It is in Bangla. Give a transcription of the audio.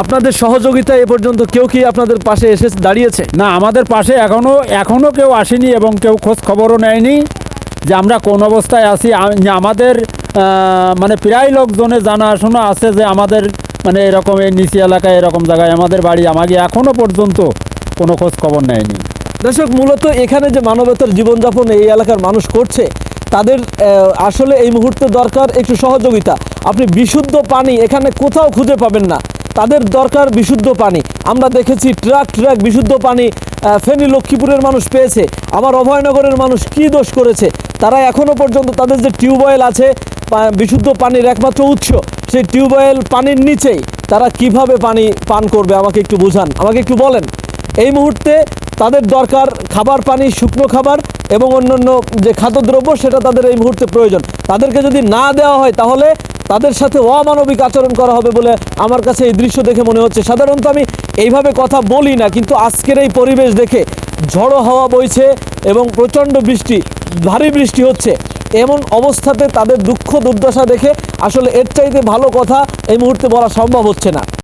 আপনাদের সহযোগিতা এ পর্যন্ত কেউ কি আপনাদের পাশে এসে দাঁড়িয়েছে? না আমাদের পাশে এখনও এখনও কেউ আসেনি এবং কেউ খোঁজ খবরও নেয়নি যে আমরা কোন অবস্থায় আছি। আমাদের মানে প্রায় লোকজনে জানাশোনা আছে যে আমাদের মানে এরকম এই নিচি এলাকায় এরকম জায়গায় আমাদের বাড়ি। আমাকে এখনও পর্যন্ত কোনো খোঁজ খবর নেয়নি। দর্শক মূলত এখানে যে মানবতার জীবনযাপন এই এলাকার মানুষ করছে তাদের আসলে এই মুহূর্তে দরকার একটু সহযোগিতা। আপনি বিশুদ্ধ পানি এখানে কোথাও খুঁজে পাবেন না। তাদের দরকার বিশুদ্ধ পানি। আমরা দেখেছি ট্রাক ট্রাক বিশুদ্ধ পানি ফেনী লক্ষ্মীপুরের মানুষ পেয়েছে। আমার অভয়নগরের মানুষ কি দোষ করেছে? তারা এখনও পর্যন্ত তাদের যে টিউবওয়েল আছে বিশুদ্ধ পানির একমাত্র উৎস, সেই টিউবওয়েল পানির নিচেই তারা কীভাবে পানি পান করবে আমাকে একটু বুঝান। আমাকে একটু বলেন। এই মুহূর্তে তাদের দরকার খাবার পানি, শুকনো খাবার এবং অন্যান্য যে খাদ্যদ্রব্য, সেটা তাদের এই মুহূর্তে প্রয়োজন। তাদেরকে যদি না দেওয়া হয়, তাহলে তাদের সাথে অমানবিক আচরণ করা হবে বলে আমার কাছে এই দৃশ্য দেখে মনে হচ্ছে। সাধারণত আমি এইভাবে কথা বলি না, কিন্তু আজকের এই পরিবেশ দেখে ঝড়ো হাওয়া বইছে এবং প্রচণ্ড বৃষ্টি, ভারী বৃষ্টি হচ্ছে। এমন অবস্থাতে তাদের দুঃখ দুর্দশা দেখে আসলে এর চাইতে ভালো কথা এই মুহূর্তে বলা সম্ভব হচ্ছে না।